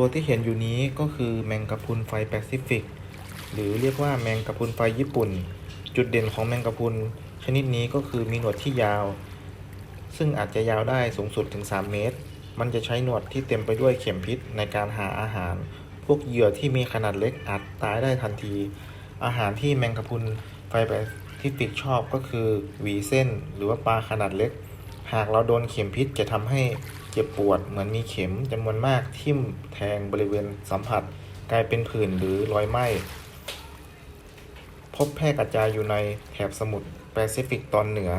ตัวที่เห็นอยู่นี้ก็คือแมงกะพรุนไฟแปซิฟิก หรือเรียกว่าแมงกะพรุนไฟญี่ปุ่น จุดเด่นของแมงกะพรุนชนิดนี้ก็คือมีหนวดที่ยาว ซึ่งอาจจะยาวได้สูงสุดถึง 3 เมตร มันจะใช้หนวดที่เต็มไปด้วยเข็มพิษในการหาอาหาร พวกเหยื่อที่มีขนาดเล็กอาจตายได้ทันที อาหารที่แมงกะพรุนไฟแปซิฟิกชอบก็คือหวีเส้น หรือว่าปลาขนาดเล็ก หากเราโดนเข็มพิษจะทำให้เจ็บปวด เหมือนมีเข็มจำนวนมากทิ่มแทงบริเวณสัมผัส กลายเป็นผื่นหรือรอยไหม้ พบแพร่กระจายอยู่ในแถบสมุทรแปซิฟิกตอนเหนือ